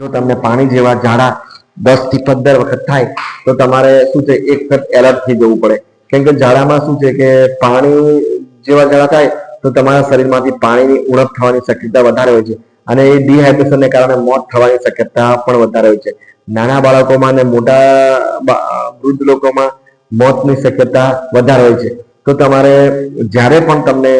જો તમને પાણી જેવા ઝાડા દસથી પંદર વખત થાય, તો તમારે શું છે, એક વખત એલર્ટ થઈ જવું પડે. કેમ કે ઝાડામાં શું છે કે પાણી જેવા ઝાડા થાય, તો તમારા શરીરમાંથી પાણીની ઉણપ થવાની શક્યતા વધારે હોય છે અને એ ડિહાઇડ્રેશનને કારણે મોત થવાની શક્યતા પણ વધારે હોય છે. નાના બાળકોમાં અને મોટા વૃદ્ધ લોકોમાં મોતની શક્યતા વધારે હોય છે. તો તમારે જ્યારે પણ તમને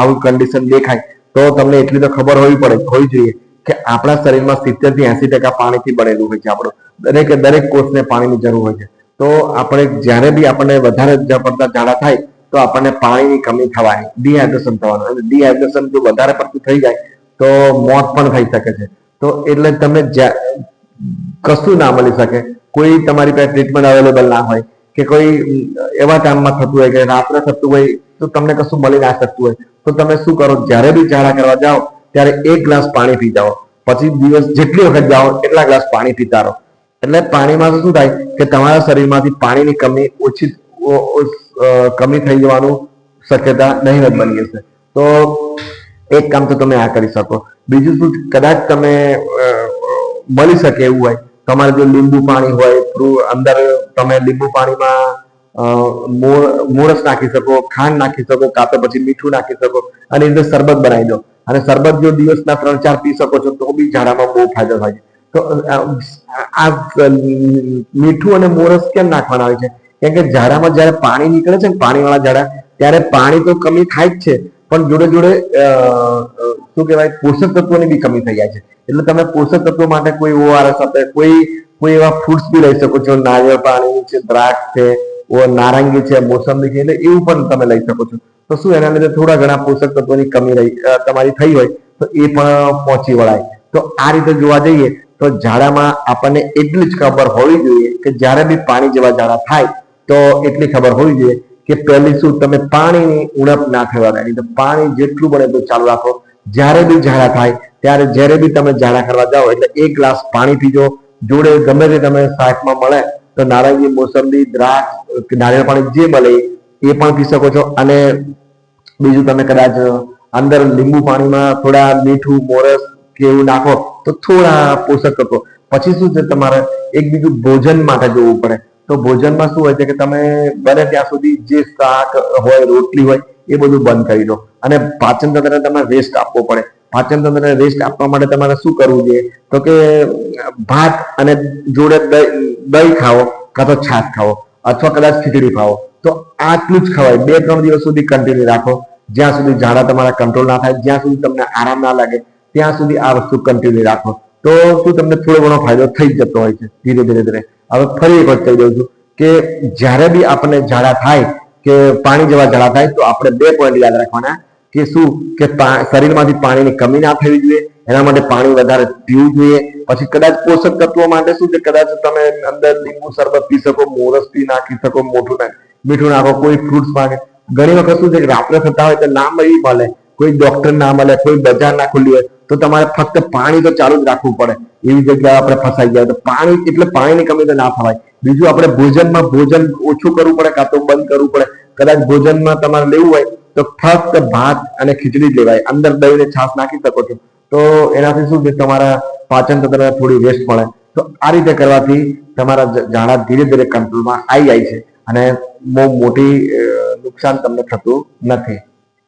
આવું કન્ડિશન દેખાય, તો તમને એટલી તો ખબર હોવી પડે, હોવી જોઈએ. કે આપણા શરીરમાં સિત્તેરથી એસી ટકા પાણીથી બનેલું હોય છે આપણું. દરેક દરેક કોષને પાણીની જરૂર હોય છે. તો આપણે જ્યારે બી આપણને વધારે પડતા ઝાડા થાય, તો આપણને પાણીની કમી થવાની, ડિહાઇડ્રેશન થવાનું. અને ડિહાઇડ્રેશન જો વધારે પડતું થઈ જાય, તો મોત પણ થઈ શકે છે. તો એટલે તમે કશું ના મળી શકે. કોઈ તમારી પાસે ટ્રીટમેન્ટ અવેલેબલ ના હોય, કે કોઈ એવા ટાઈમમાં થતું હોય કે રાત્રે થતું હોય, તો તમને કશું મળી ના શકતું હોય. તો તમે શું કરો? જ્યારે બી ઝાડા કરવા જાઓ, ત્યારે એક ગ્લાસ પાણી પી જાઓ. પછી દિવસ જેટલી વખત જાઓ, એટલા ગ્લાસ પાણી પીતા રહો એટલે પાણીમાં તો શું થાય કે તમારા શરીરમાંથી પાણીની કમી ઓછી કમી થઈ જવાનું શક્યતા નહીવત બની જશે તો એક કામ તો તમે આ કરી શકો. બીજું શું, કદાચ તમે મળી શકે એવું હોય. તમારે જો લીંબુ પાણી હોય અંદર તમે લીંબુ પાણીમાં મોરસ નાખી શકો, ખાંડ નાખી શકો, કાં તો પછી મીઠું નાખી શકો અને અંદર શરબત બનાવી દો. અને શરબત જો દિવસના ત્રણ ચાર પી શકો છો, તો બી ઝાડામાં બહુ ફાયદો થાય છે. તો આ મીઠું અને મોરસ કેમ નાખવાના હોય છે? કેમ કે ઝાડામાં જ્યારે પાણી નીકળે છે ને, પાણીવાળા ઝાડા, ત્યારે પાણી તો કમી થાય જ છે, પણ જોડે જોડે શું કહેવાય, પોષક તત્વોની બી કમી થઈ જાય છે. એટલે તમે પોષક તત્વો માટે કોઈ ઓઆરએસ આપે, કોઈ કોઈ એવા ફ્રૂટ્સ બી લઈ શકો છો. નારિયેળ પાણી છે, દ્રાક્ષ છે નારંગી છે, મોસંબી છે, એટલે એવું પણ તમે લઈ શકો છો. તો શું એના લીધે થોડા ઘણા પોષક તત્વોની કમી રહી તમારી થઈ હોય, તો એ પણ પહોંચી વળાય. તો આ રીતે જોવા જઈએ, તો ઝાડામાં આપણને એટલી જ ખબર હોવી જોઈએ કે જ્યારે બી પાણી જેવા ઝાડા થાય, તો એટલી ખબર હોવી જોઈએ કે પહેલી શું તમે પાણીની ઉણપ ના થવા દે તો પાણી જેટલું બને એટલું ચાલુ રાખો. જ્યારે બી ઝાડા થાય, ત્યારે જ્યારે બી તમે ઝાડા કરવા જાઓ, એટલે એક ગ્લાસ પાણી પીજો. જોડે ગમે તે તમે શાકમાં મળે, તો નારંગી, મોસંબી, દ્રાક્ષ નારિયેળ પાણી જે મળે એ પણ પી શકો છો. અને બીજું તમે કદાચ અંદર લીંબુ પાણીમાં થોડા મીઠું, મોરસ કે એવું નાખો તો થોડા પોષક તત્વો. પછી શું છે તમારે એક બીજું ભોજન માટે જોવું પડે. તો ભોજનમાં શું હોય છે કે તમે બને ત્યાં સુધી જે શાક હોય, રોટલી હોય, એ બધું બંધ કરી દો. અને પાચન તંત્રને તમારે રેસ્ટ આપવો પડે. પાચન તંત્રને રેસ્ટ આપવા માટે તમારે શું કરવું જોઈએ? તો કે ભાત અને જોડે દહીં ખાઓ, કાં તો છાશ ખાઓ, અથવા કદાચ ખીચડી ખાઓ. તો આટલું જ ખવાય. બે, ત્રણ દિવસ સુધી કન્ટિન્યુ રાખો. જ્યાં સુધી ઝાડા તમારા કંટ્રોલ ના થાય, જ્યાં સુધી તમને આરામ ના લાગે, ત્યાં સુધી આ વસ્તુ કન્ટિન્યુ રાખો. તો શું તમને થોડો ઘણો ફાયદો થઈ જતો હોય છે, ધીરે ધીરે ધીરે. હવે ફરી એક વખત કહી દઉં છું કે જ્યારે બી આપણને ઝાડા થાય કે પાણી જેવા ઝાડા થાય, તો આપણે બે પોઈન્ટ યાદ રાખવાના કે શું? કે શરીરમાંથી પાણીની કમી ના થવી જોઈએ, એના માટે પાણી વધારે પીવું જોઈએ. પછી કદાચ પોષક તત્વો માટે શું છે? કદાચ તમે અંદર લીંબુ શરબત પી શકો, મોરસ પી નાખી શકો, મોટું નાખ મીઠું નાખો કોઈ ફ્રૂટ્સ માંગે. ઘણી વખત શું છે કે રાત્રે થતા હોય તો ના મળી મળે, કોઈ ડોક્ટર ના મળે, કોઈ બજાર ના ખુલ્લી હોય, તો તમારે ફક્ત પાણી તો ચાલુ જ રાખવું પડે. એવી જગ્યાએ આપણે ફસાઈ ગયા તો પાણી, એટલે પાણીની કમી તો ના થવાય. બીજું આપણે ભોજનમાં ભોજન ઓછું કરવું પડે કાં તો બંધ કરવું પડે. કદાચ ભોજનમાં તમારે લેવું હોય તો ફક્ત ભાત અને ખીચડી જ લેવાય. અંદર દહીં ને છાશ નાખી શકો છો. તો એનાથી શું છે? તમારા પાચન તંત્રને થોડી રેસ્ટ મળે. તો આ રીતે કરવાથી તમારા ઝાડા ધીરે ધીરે કંટ્રોલમાં આવી જાય છે. અને બહુ મોટી નુકસાન તમને થતું નથી.